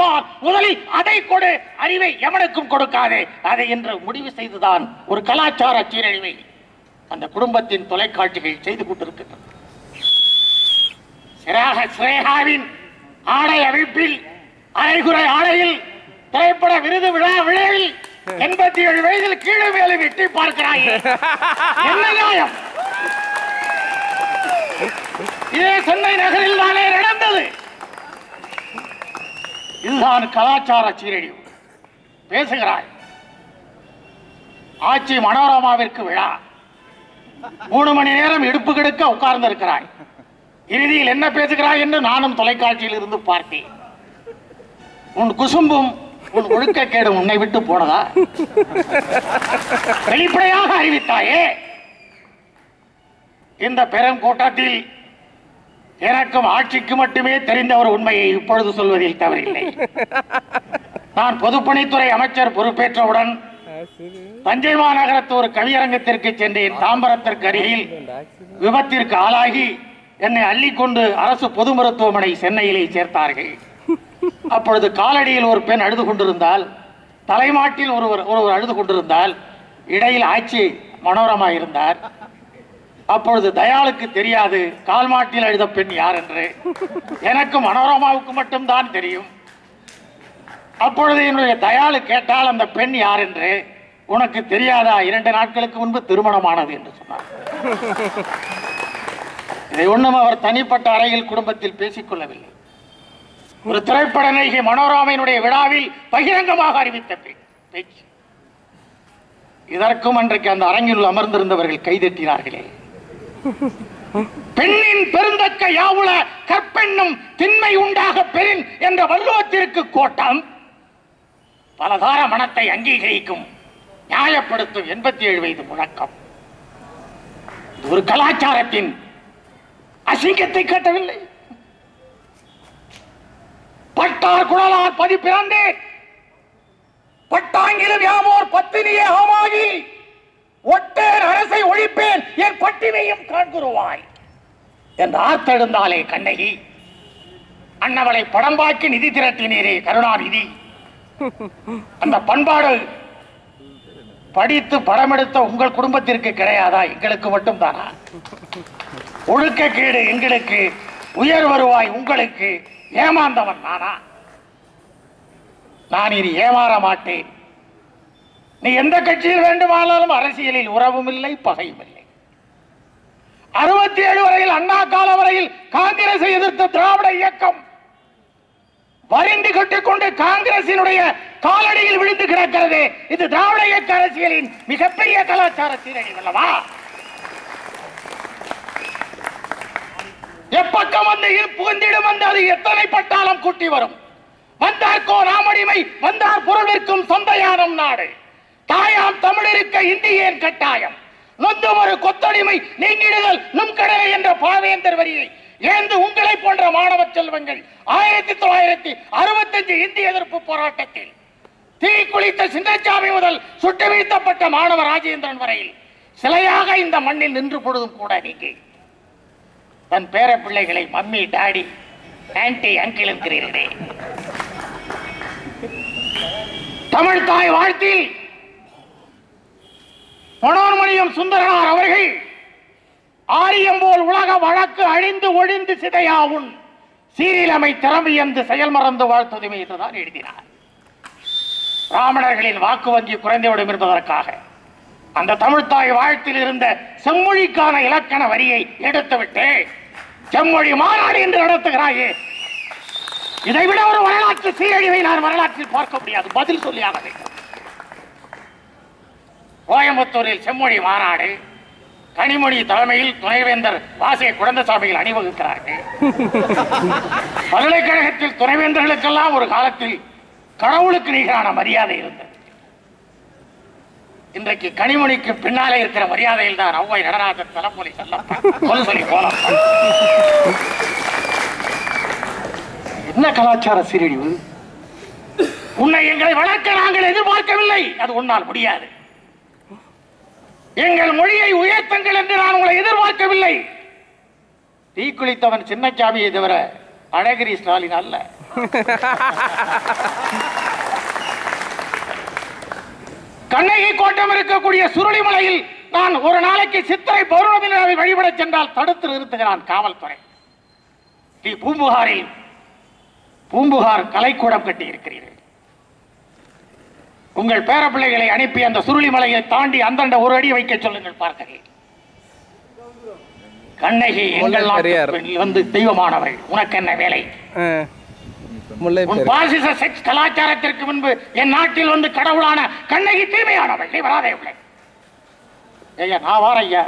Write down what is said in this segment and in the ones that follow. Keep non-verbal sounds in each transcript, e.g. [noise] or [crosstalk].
கொடுப்பான் முதலில் அதை கொடு. அறிவை எவனுக்கும் கொடுக்காதே. அதை என்று முடிவு செய்துதான் ஒரு கலாச்சார சீரழிவை அந்த குடும்பத்தின் தொலைக்காட்சிகள் செய்து கொண்டிருக்கின்றன. சிராக சிரேகாவின் ஆடை அவிழ்ப்பில் அரைகுறை ஆடையில் திரைப்பட விருது விழா விழாவில் எண்பத்தி ஏழு வயதில் கீழே மேலே வெட்டி பார்க்கிறாய். என்ன நியாயம்? இதே சென்னை நகரில் தானே நடந்தது. இதுதான் கலாச்சார சீரழிவு. பேசுகிறாய். ஆட்சி மனோரமாவிற்கு விழா. மூணு மணி நேரம் இடுப்பு கெடுக்க உட்கார்ந்து இருக்கிறாய் இறுதியில் என்ன பேசுகிறாய் என்று நானும் தொலைக்காட்சியில் இருந்து பார்த்தேன். உன் குசும்பும் உன் ஒழுக்கக்கேடு உன்னை விட்டு போனதா? வெளிப்படையாக அறிவித்தாயே. இந்த பெரும் கூட்டத்தில் எனக்கும் ஆட்சிக்கு மட்டுமே தெரிந்த ஒரு உண்மையை இப்பொழுது சொல்வதில் தவறில்லை. [laughs] நான் பொதுப்பணித்துறை அமைச்சர் பொறுப்பேற்றவுடன் தஞ்சை மாநகரத்து ஒரு கவியரங்கத்திற்கு சென்றேன். தாம்பரத்திற்கு அருகில் விபத்திற்கு ஆளாகி என்னை அள்ளிக்கொண்டு அரசு பொது மருத்துவமனை சென்னையிலே சேர்த்தார்கள். [laughs] அப்பொழுது காலடியில் ஒரு பெண் அழுது கொண்டிருந்தால் தலைமாட்டில் ஒருவர் ஒருவர் அழுது கொண்டிருந்தால் இடையில் ஆட்சி மனோரமா இருந்தார் அப்பொழுது தயாளுக்கு தெரியாது கால்மாட்டில் அழுத பெண் யார் என்று. எனக்கு மனோரமாவுக்கு மட்டும்தான் தெரியும். அப்பொழுது என்னுடைய தயாளு கேட்டால் அந்த பெண் யார் என்று உனக்கு தெரியாதா? இரண்டு நாட்களுக்கு முன்பு திருமணமானது என்று சொன்னார். இதை ஒண்ணும் அவர் தனிப்பட்ட அறையில் குடும்பத்தில் பேசிக் கொள்ளவில்லை. ஒரு திரைப்பட நடிகை மனோராமையினுடைய விழாவில் பகிரங்கமாக அறிவித்த பேச்சு. இதற்கும் அன்றைக்கு அந்த அரங்கில் அமர்ந்திருந்தவர்கள் கைதட்டினார்களே. பெண்ணின் பெருந்தக்க யாவுல கற்பெண்ணும் திண்மை உண்டாக பெறின் என்ற வள்ளுவத்திற்கு கோட்டம் பலதார மனத்தை அங்கீகரிக்கும் நியாயப்படுத்தும் எண்பத்தி ஏழு வயது முழக்கம். ஒரு கலாச்சாரத்தின் அசிங்கத்தை கட்டவில்லை. பட்டார் குழலார் பதி பிறந்தேன். பட்டாங்கிலும் யாமோர் பத்தினியே ஆமாகி ஒட்டேர் அரசை ஒழிப்பேன் என் பட்டினையும் காண்குருவாய் என்று ஆர்த்தெழுந்தாலே கண்ணகி. அன்னவளை படம்பாக்கி நிதி திரட்டினீரே கருணாநிதி. அந்த பண்பாடு படித்து படமெடுத்த உங்கள் குடும்பத்திற்கு கிடையாதா? எங்களுக்கு மட்டும் தானா ஒழுக்கக்கேடு எங்களுக்கு உயர் வருவாய் உங்களுக்கு. ஏமாந்தவன் நானா? நான் இனி ஏமாற மாட்டேன். நீ எந்த கட்சியில் வேண்டுமானாலும் அரசியலில் உறவும் இல்லை பகையும் இல்லை அறுபத்தி ஏழு வரையில் அண்ணா கால வரையில் காங்கிரஸை எதிர்த்த திராவிட இயக்கம் வரிந்து கட்டிக்கொண்டு காங்கிரசினுடைய காலடியில் விழுந்து கிடக்கிறது. இது திராவிட இயக்க அரசியலின் மிகப்பெரிய கலாச்சார சீரடி அல்லவா எப்பக்கம் வந்து புகுந்திடும் வந்து அது எத்தனை பட்டாளம் கூட்டி வரும்? வந்தார்க்கோ ராமடிமை வந்தார் பொருளிற்கும் சொந்தயானம் நாடு. தாயாம் தமிழருக்க இந்தியன் கட்டாயம். நொந்தும் ஒரு கொத்தடிமை நீங்கிடுதல் நும் என்ற பாவேந்தர் வரியை ஏந்து உங்களை போன்ற மாணவ செல்வங்கள் ஆயிரத்தி தொள்ளாயிரத்தி அறுபத்தஞ்சு இந்திய எதிர்ப்பு போராட்டத்தில் தீ குளித்த சிந்தச்சாமி முதல் சுட்டு வீழ்த்தப்பட்ட மாணவ ராஜேந்திரன் வரையில் சிலையாக இந்த மண்ணில் நின்று பொழுதும் கூட நீங்க தன் பேர பிள்ளைகளை மம்மி டாடி ஆன்டி அங்கிள் என்கிறீர்களே தமிழ் தாய் வாழ்த்தில் மனோன்மணியம் சுந்தரனார் அவர்கள் ஆரியம்போல் உலக வழக்கு அழிந்து ஒழிந்து சிதையாவுன் சீரிலமை திறமையந்து செயல் மறந்து வாழ்த்துதுமே என்றுதான் எழுதினார். பிராமணர்களின் வாக்கு வங்கி குறைந்துவிடும் என்பதற்காக அந்த தமிழ்த்தாய் வாழ்த்தில் இருந்த செம்மொழிக்கான இலக்கண வரியை எடுத்துவிட்டு செம்மொழி மாநாடு என்று நடத்துகிறாயே. இதை விட ஒரு வரலாற்று சீரழிவை நான் வரலாற்றில் பார்க்க முடியாது. பதில் சொல்லியாக வேண்டும் கோயம்புத்தூரில் செம்மொழி மாநாடு கனிமொழி தலைமையில் துணைவேந்தர் வாசே குழந்தசாமிகள் அணிவகுக்கிறார்கள். [laughs] பல்கலைக்கழகத்தில் துணைவேந்தர்களுக்கெல்லாம் ஒரு காலத்தில் கடவுளுக்கு நிகரான மரியாதை இருந்தது. இன்றைக்கு கனிமொழிக்கு பின்னாலே இருக்கிற மரியாதையில் தான் ஔவை நடராஜன் தலைமொழி சொல்லி போலாம் என்ன கலாச்சார சீரழிவு? உன்னை எங்களை வளர்க்க நாங்கள் எதிர்பார்க்கவில்லை. அது உன்னால் முடியாது. எங்கள் மொழியை உயர்த்துங்கள் என்று நான் உங்களை எதிர்பார்க்கவில்லை. தீக்குளித்தவன் சின்னச்சாமியை தவிர அழகிரி ஸ்டாலின் அல்ல. கண்ணகி கோட்டம் இருக்கக்கூடிய சுருளிமலையில் நான் ஒரு நாளைக்கு சித்திரை பௌர்ணமி நிலாவை வழிபடச் சென்றால் தடுத்து நிறுத்துகிறான் காவல்துறை. நீ பூம்புகாரில் பூம்புகார் கலைக்கூடம் கட்டி இருக்கிறீர்கள் உங்கள் பேரப்பிள்ளைகளை அனுப்பி அந்த சுருளிமலையை தாண்டி அந்தண்ட ஒரு அடி வைக்க சொல்லுங்கள் பார்க்கிறேன் கண்ணகி எங்கள் நாட்டு வந்து தெய்வமானவள். உனக்கு என்ன வேலை? பாசிச செக்ஸ் கலாச்சாரத்திற்கு முன்பு என் நாட்டில் வந்து கடவுளான கண்ணகி தீமையானவள். நீ வராதே உள்ளே ஐயா நான் வார ஐயா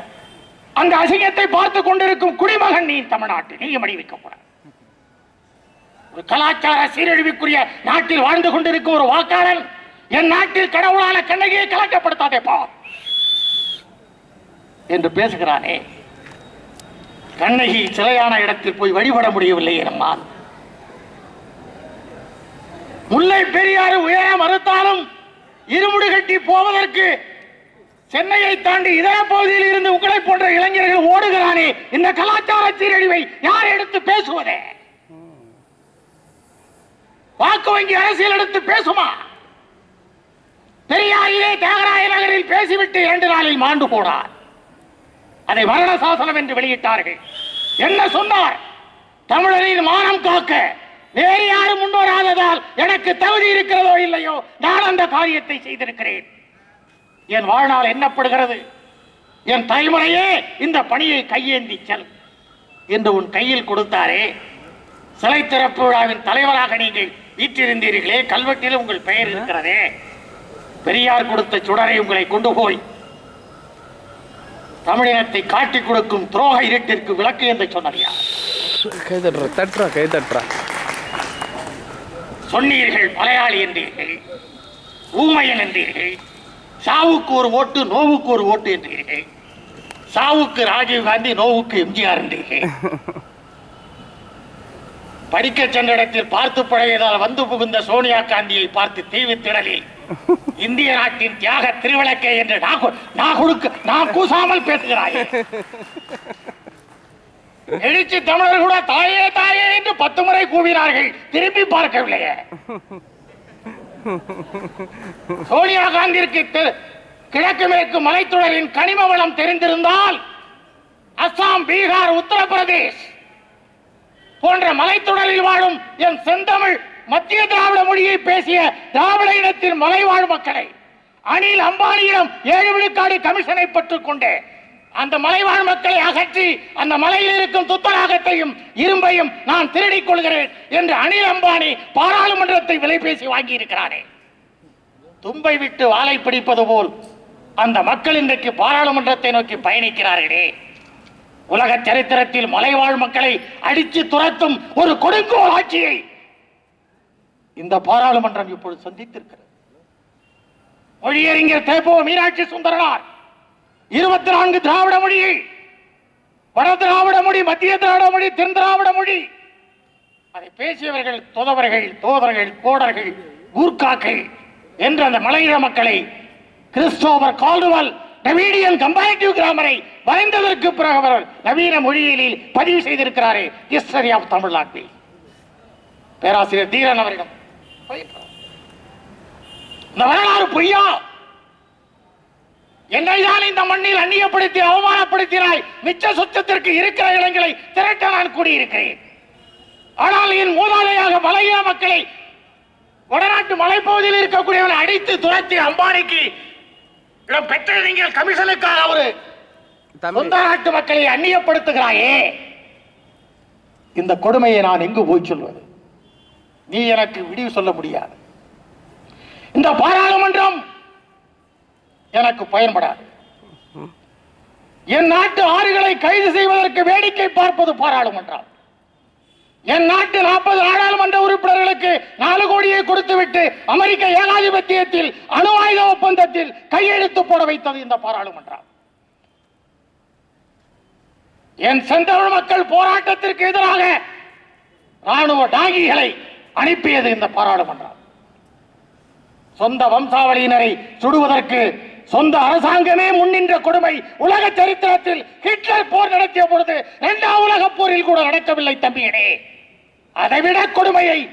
அந்த அசிங்கத்தை பார்த்து கொண்டிருக்கும் குடிமகன் நீ தமிழ்நாட்டில். நீ மடி வைக்கப்பட ஒரு கலாச்சார சீரழிவுக்குரிய நாட்டில் வாழ்ந்து கொண்டிருக்கும் ஒரு வாக்காளன் என் நாட்டில் கடவுளான கண்ணகியை கலக்கப்படுத்தாதேப்பா என்று பேசுகிறானே. கண்ணகி சிலையான இடத்தில் போய் வழிபட முடியவில்லை நம்மால் முல்லை பெரியாறு உயர மறுத்தாலும் இருமுடி கட்டி போவதற்கு சென்னையை தாண்டி இதர பகுதியில் இருந்து உங்களை போன்ற இளைஞர்கள் ஓடுகிறானே இந்த கலாச்சார சீரழிவை யார் எடுத்து பேசுவதே? வாக்கு வங்கி அரசியல் எடுத்து பேசுமா? பெரியாரிலே தியாகராய நகரில் பேசிவிட்டு இரண்டு நாளில் மாண்டு போனார். அதை மரண சாசனம் என்று வெளியிட்டார்கள். என்ன சொன்னார்? தமிழரின் மானம் காக்க வேறு யாரும் முன்வராததால் எனக்கு தகுதி இருக்கிறதோ இல்லையோ நான் அந்த காரியத்தை செய்திருக்கிறேன். என் வாழ்நாள் என்னப்படுகிறது என் தலைமுறையே இந்த பணியை கையேந்தி செல் என்று உன் கையில் கொடுத்தாரே. சிலை திறப்பு விழாவின் தலைவராக நீங்கள் வீற்றிருந்தீர்களே. கல்வெட்டில் உங்கள் பெயர் இருக்கிறதே. பெரியார் கொடுத்த சுடரை உங்களை கொண்டு போய் தமிழினத்தை காட்டிக் கொடுக்கும் துரோக இருட்டிற்கு விளக்கு என்று தட்டுறா சொன்னீர்கள் மலையாளி என்றீர்கள் ஊமையன் என்றீர்கள் சாவுக்கு ஒரு ஓட்டு நோவுக்கு ஒரு ஓட்டு என்றீர்கள் சாவுக்கு ராஜீவ் காந்தி நோவுக்கு எம்ஜிஆர் என்றீர்கள். படிக்க சென்ற இடத்தில் பார்த்து பழகியதால் வந்து புகுந்த சோனியா காந்தியை பார்த்து தீவு திடலில் இந்திய நாட்டின் தியாக திருவிளக்கை என்று நான் கூசாமல் பேசுகிறாய். எழுச்சி தமிழர் கூட தாயே தாயே என்று பத்து முறை கூவினார்கள். திரும்பி பார்க்கவில்லையே. சோனியா காந்திற்கு கிழக்கு மேற்கு மலைத்தொடரின் கனிம வளம் தெரிந்திருந்தால் அஸ்ஸாம் பீகார் உத்தரப்பிரதேஷ் போன்ற மலைத்தொடரில் வாழும் என் செந்தமிழ் மத்திய திராவிட மொழியை பேசிய திராவிட இனத்தின் மலைவாழ் மக்களை அனில் அம்பானியிடம் ஏழு விழுக்காடு கமிஷனை பெற்றுக் கொண்டு அந்த மலைவாழ் மக்களை அகற்றி அந்த மலையில் இருக்கும் துத்தநாகத்தையும் இரும்பையும் நான் திருடிக் கொள்கிறேன் என்று அனில் அம்பானி பாராளுமன்றத்தை விலை பேசி வாங்கி இருக்கிறாரே தும்பை விட்டு வாழை பிடிப்பது போல் அந்த மக்கள் இன்றைக்கு பாராளுமன்றத்தை நோக்கி பயணிக்கிறார்களே. உலக சரித்திரத்தில் மலைவாழ் மக்களை அடித்து துரத்தும் ஒரு கொடுங்கோல் ஆட்சியை இந்த பாராளுமன்றம் இப்பொழுது சந்தித்திருக்கிறது. மொழியறிஞர் தேப்போ மீனாட்சி சுந்தரனார். இருபத்தி நான்கு திராவிட மொழியை வட திராவிட மொழி மத்திய திராவிட மொழி தென் திராவிட மொழி. அதை பேசியவர்கள் தோதவர்கள் தோதர்கள் கோடர்கள் கூர்க்காக்கள் என்ற அந்த மலையிட மக்களை கிறிஸ்டோபர் கால்டுவல் நவீனியன் கம்பேரிட்டிவ் கிராமரை வரைந்ததற்கு பிறகு அவர் நவீன மொழியியலில் பதிவு செய்திருக்கிறாரே ஹிஸ்டரி ஆஃப் தமிழ்நாட்டில் பேராசிரியர் தீரன் அவரிடம் இந்த வரலாறு பொய்யா? என்னை தான் இந்த மண்ணில் அந்நியப்படுத்தி அவமானப்படுத்தினாய் மிச்ச சுத்தத்திற்கு இருக்கிற இடங்களை திரட்ட நான் கூடியிருக்கிறேன். ஆனால் என் மூதாதையாக மலையா மக்களை வடநாட்டு மலைப்பகுதியில் இருக்கக்கூடியவனை அடித்து துரத்தி அம்பானிக்கு இடம் பெற்ற நீங்கள் கமிஷனுக்காக ஒரு தம்பி. சொந்த நாட்டு மக்களை அந்நியப்படுத்துகிறாயே. இந்த கொடுமையை நான் எங்கு போய் சொல்வது? நீ எனக்கு விடிவு சொல்ல முடியாது. இந்த பாராளுமன்றம் எனக்கு பயன்படாது. என் நாட்டு ஆறுகளை கைது செய்வதற்கு வேடிக்கை பார்ப்பது பாராளுமன்றம். என் நாட்டு நாற்பது நாடாளுமன்ற உறுப்பினர்களுக்கு நாலு கோடியை கொடுத்துவிட்டு அமெரிக்க ஏகாதிபத்தியத்தில் அணு ஆயுத ஒப்பந்தத்தில் கையெழுத்து போட வைத்தது இந்த பாராளுமன்றம். என் செந்தமிழ் மக்கள் போராட்டத்திற்கு எதிராக ராணுவ டாகிகளை அனுப்பியது இந்த பாராளுமன்றம். சொந்த வம்சாவளியினரை சுடுவதற்கு சொந்த அரசாங்கமே முன்னின்ற கொடுமை உலக சரித்திரத்தில் ஹிட்லர் போர் நடத்திய பொழுது இரண்டாம் உலக போரில் கூட நடக்கவில்லை தம்பியனே. அதைவிட கொடுமையை